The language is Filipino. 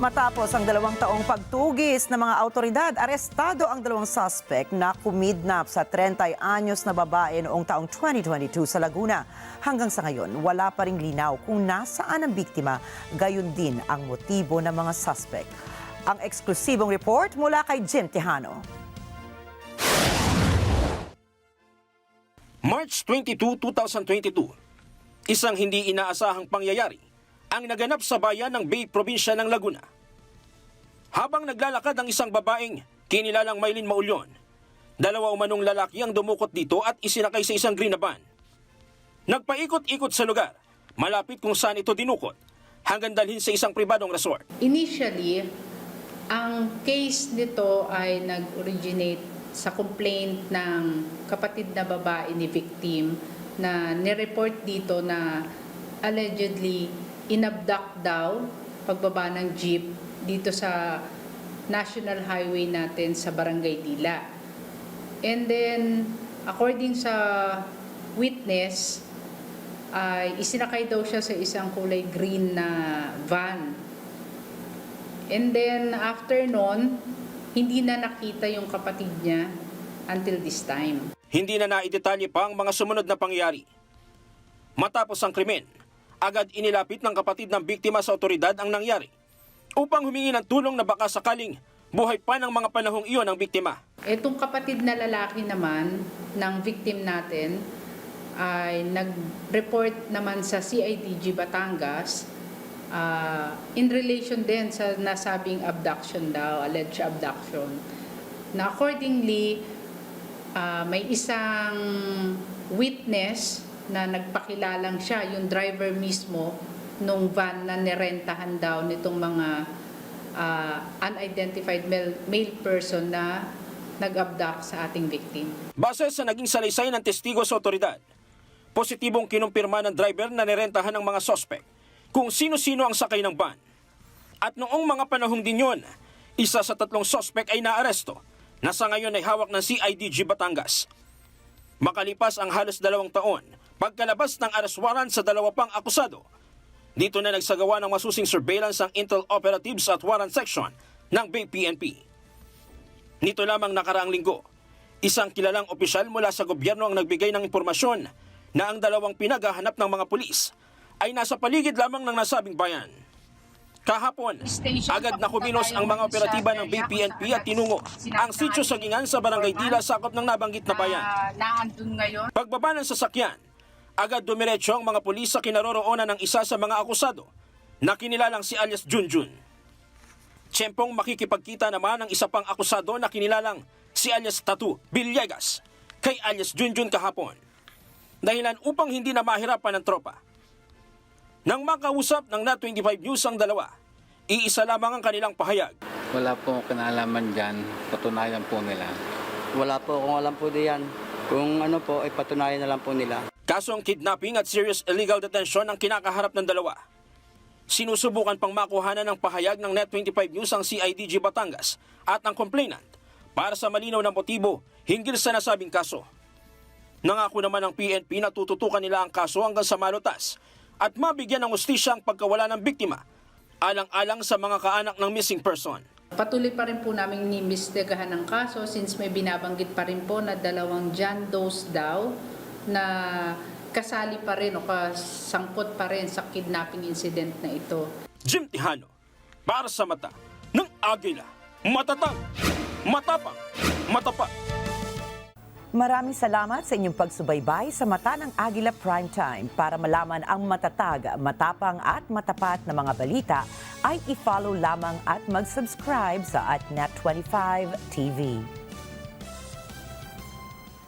Matapos ang dalawang taong pagtugis ng mga autoridad, arestado ang dalawang suspect na kumidnap sa 30 anyos na babae noong taong 2022 sa Laguna. Hanggang sa ngayon, wala pa ring linaw kung nasaan ang biktima, gayon din ang motibo ng mga suspect. Ang eksklusibong report mula kay Jim Tejano. March 22, 2022, isang hindi inaasahang pangyayari ang naganap sa bayan ng Bay Probinsya ng Laguna. Habang naglalakad ang isang babaeng kinilalang Maylin Maulyon, dalawa umanong lalaki ang dumukot dito at isinakay sa isang green van. Nagpaikot-ikot sa lugar, malapit kung saan ito dinukot, hanggang dalhin sa isang pribadong resort. Initially, ang case nito ay nag-originate sa complaint ng kapatid na babae ni victim na nireport dito na allegedly inabduct daw pagbaba ng jeep dito sa national highway natin sa Barangay Dila. And then, according sa witness, ay isinakay daw siya sa isang kulay green na van And then after nun, hindi na nakita yung kapatid niya until this time. Hindi na naidetalye pa ang mga sumunod na pangyayari. Matapos ang krimen, agad inilapit ng kapatid ng biktima sa otoridad ang nangyari upang humingi ng tulong na baka sakaling buhay pa ng mga panahong iyon ang biktima. Etong kapatid na lalaki naman ng victim natin ay nag-report naman sa CIDG Batangas ah, in relation din sa nasabing abduction daw, alleged abduction. Na accordingly, ah, may isang witness na nagpakilalang siya, yung driver mismo, nung van na nirentahan daw nitong mga ah, unidentified male, male person na nag-abduct sa ating victim. Base sa naging salaysay ng testigo sa otoridad, positibong kinumpirma ng driver na nirentahan ng mga sospek kung sino-sino ang sakay ng van. At noong mga panahong din yun, isa sa tatlong sospek ay naaresto na sa ngayon ay hawak ng CIDG Batangas. Makalipas ang halos dalawang taon, pagkalabas ng arrest warrant sa dalawa pang akusado, dito na nagsagawa ng masusing surveillance ang Intel Operatives at Warrant Section ng Bay PNP. Nito lamang nakaraang linggo, isang kilalang opisyal mula sa gobyerno ang nagbigay ng impormasyon na ang dalawang pinaghahanap ng mga pulis ay nasa paligid lamang ng nasabing bayan. Kahapon, agad na kumilos ang mga operatiba ng BPNP at tinungo ang sitio sagingan sa barangay Dila sakop ng nabanggit na bayan. ngayon. Pagbaba ng sasakyan, agad dumiretso ang mga pulis sa kinaroroonan ng isa sa mga akusado na kinilalang si alias Junjun. Tsempong makikipagkita naman ang isa pang akusado na kinilalang si alias Tatu Villegas kay alias Junjun kahapon. Dahilan upang hindi na mahirapan ng tropa. Nang makausap ng NAT25 News ang dalawa, iisa lamang ang kanilang pahayag. Wala po kinalaman dyan. Patunayan po nila. Wala po akong alam po diyan. Kung ano po, ay patunayan na lang po nila. Kasong kidnapping at serious illegal detention ang kinakaharap ng dalawa. Sinusubukan pang makuhanan ng pahayag ng Net25 News ang CIDG Batangas at ang complainant para sa malinaw na motibo hinggil sa nasabing kaso. Nangako naman ng PNP na tututukan nila ang kaso hanggang sa malutas at mabigyan ng ustisya ang pagkawala ng biktima alang-alang sa mga kaanak ng missing person. Patuloy pa rin po namin inimbestigahan ng kaso since may binabanggit pa rin po na dalawang John Doe's daw na kasali pa rin o kasangkot pa rin sa kidnapping incident na ito. Jim Tijano, para sa mata ng Agila, matatang, matapang, matapat. Maraming salamat sa inyong pagsubaybay sa Mata ng Agila Primetime. Para malaman ang matatag, matapang at matapat na mga balita, ay i-follow lamang at mag-subscribe sa at Net25 TV.